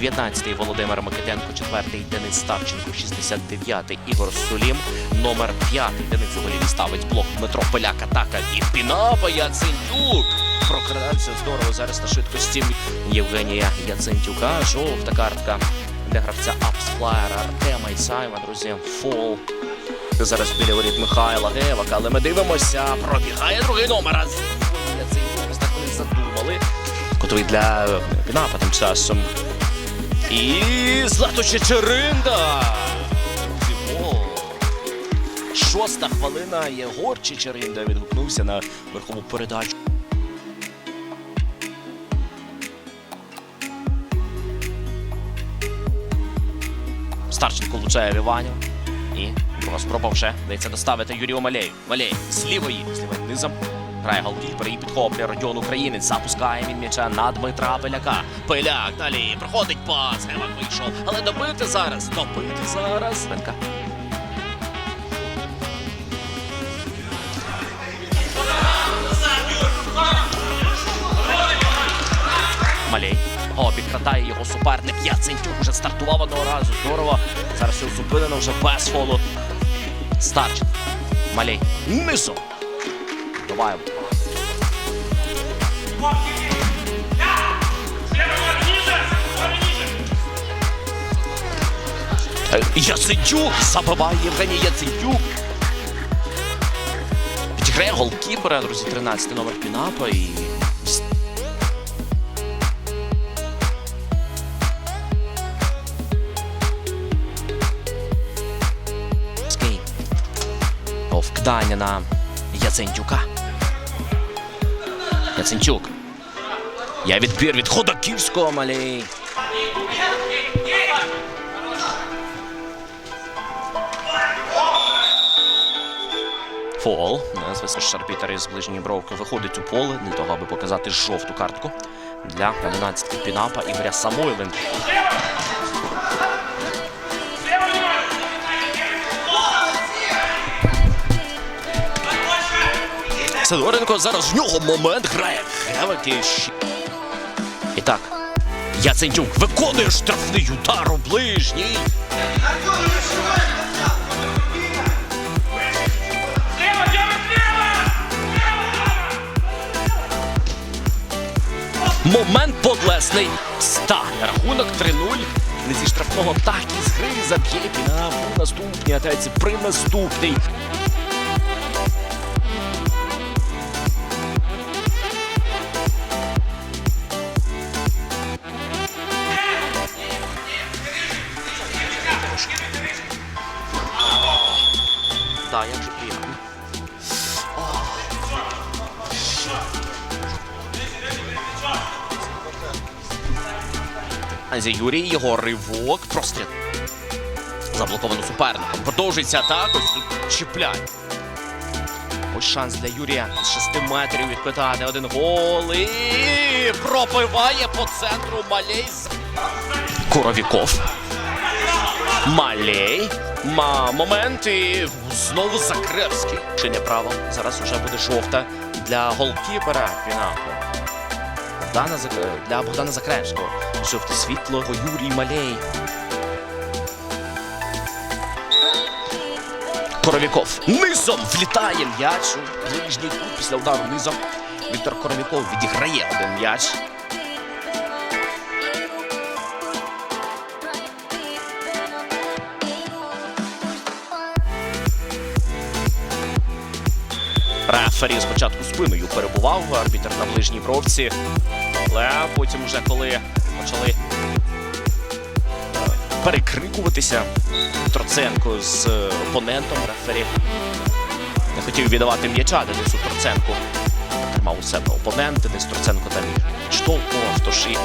19-й Володимир Микитенко, 4-й Денис Ставченко, 69-й Ігор Сулім, номер 5-й Денис Голіві ставить блок Дмитро Поляк, атака від Пінапа Яцентюк. Прокрадався здорово зараз на швидкості Євгенія Яцентюка. Жовта картка для гравця Апсфлаєра Артема Ісаєва, друзі. Фол. Зараз біля воріт Михайла Гевака, але ми дивимося. Пробігає другий номер. а Яцентюк так вони задумали. Котовий для е, Пінапа тим часом. І Злато Чечеринда. Фігол. Шоста хвилина. Єгор Чечеринда відгукнувся на верхову передачу. Старченко влучає Іванів. І друга спроба вже дається доставити Юрію Малею. Малей з лівої, з лівої низом. Грає голкіпер і підхоплює Родіон Українець. Запускає він м'яча на Дмитра Пиляка. Пиляк далі проходить пас. Гевак вийшов. Але добити зараз. Добити зараз. Ленка. Малей. О, підкрадає його суперник. Яцентюк уже стартував одного разу. Здорово. Зараз його зупинено вже без фолу. Старчин. Малей. Низом. Давай. Е, Яцентюк забиває Євгеній Яцентюк. Підіграє голкіпера, друзі, 13 номер Пінапа і вкидання на Яцентюка. Яцентюк. Я відбір від Ходаківського малей. Фол. Звісно, Шарпітер із ближньої бровки виходить у поле для того, аби показати жовту картку для 11 Пінапа Ігоря Самойленка. Сидоренко зараз в нього момент грає. Гевак і так. Яцентюк виконує штрафний удар у ближній. Момент подлесний. Стане рахунок 3-0. Не зі штрафного так і з гри заб'є Пінап у наступній атаці при наступний. Анзі Юрій, його ривок, простріл. Заблоковано суперником. Продовжується атака. ось Чіпляє. Ось шанс для Юрія з 6 метрів відпитати один гол. І пробиває по центру Малей. Коровіков. Малей. Ма момент і знову Закревський. Чи не право. Зараз вже буде жовта для голкіпера Пінапу. Богдана Зак- для Богдана Закревського. Жовте світло Юрій Малей. Коровіков низом влітає м'яч у ближній кут після удару низом. Віктор Коровіков відіграє один м'яч. Рефері спочатку спиною перебував арбітер на ближній бровці, але потім, вже коли почали перекрикуватися Троценко з е, опонентом, рефері не хотів віддавати м'яча Денису Троценку. Тримав у себе опонент, Денис Троценко там і штовхував, тож і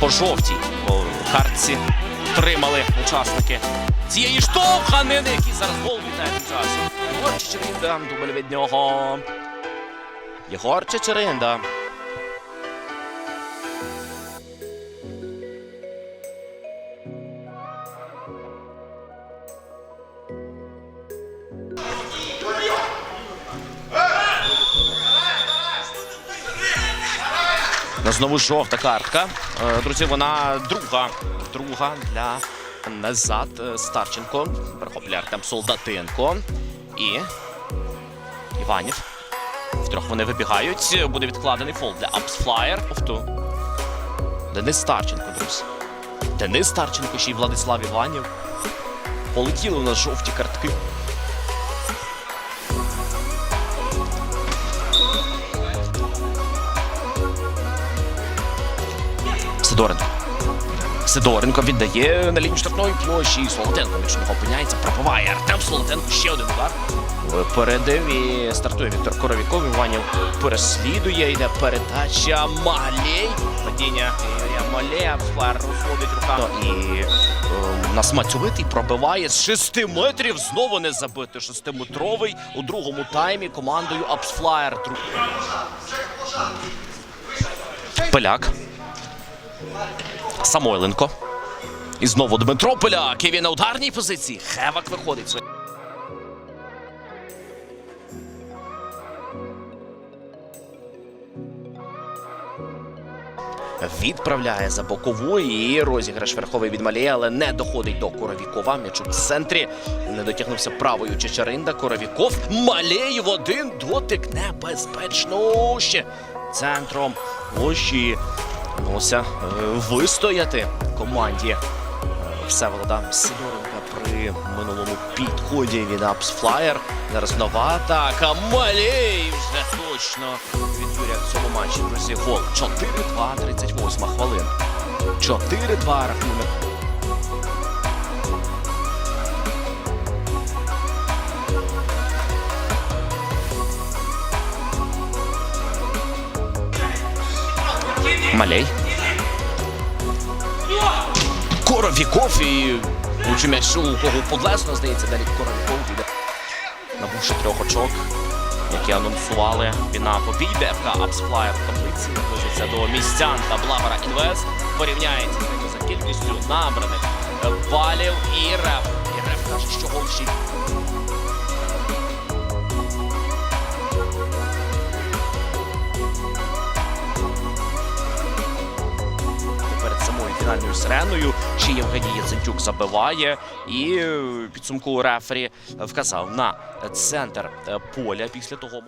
по жовтій картці тримали учасники цієї штовханини, який зараз гол вітає тим часом. Єгор Чечеринда, дубль від нього. Єгор Чечеринда. Знову жовта картка. Е, Друзі, вона друга. Друга для назад. Е, Старченко. Перехоплює Артем Солдатенко. І Іванів. Втрьох вони вибігають. Буде відкладений фол для Апсфлаєр. Повту. Денис Старченко, друзі. Денис Старченко, ще й Владислав Іванів. Полетіли у нас жовті картки. Сидоренко. Сидоренко віддає на лінію штрафної площі. Солоденко між нього опиняється, пробиває. Артем Солоденко ще один удар. Випередив і стартує Віктор Коровіков. Іванів переслідує, йде передача Малей. Падіння Ігоря Малея. Флар розводить руками. І е, нас Мацьовитий пробиває з 6 метрів. Знову не забити. Шестиметровий у другому таймі командою Апсфлаєр. Поляк. Самойленко. І знову Дмитро Поляк. І на ударній позиції. Хевак виходить. Відправляє за бокову і розіграш верховий від Малія, але не доходить до Коровікова. М'яч у центрі не дотягнувся правою Чечаринда. Коровіков. Малей в один дотик небезпечно ще центром площі. Вдалося е, вистояти команді е, Всеволода Сидоренка при минулому підході від Апсфлаєр. Зараз нова атака. Малій вже точно від Юрія в цьому матчі. Друзі, гол 4-2, 38 хвилин. 4-2 рахунок. Малей. Коровіков і лучше м'яч у кого подлесно, здається, далі Коровіков піде. Набувши трьох очок, які анонсували війна побійде. ФК Апсфлаєр в таблиці наближиться до містян та Благора Інвест. Порівняється за кількістю набраних балів і реф. І реф каже, що гол самою сиреною. Ще Євгеній Яцентюк забиває і е, підсумку рефері вказав на центр е, поля після того.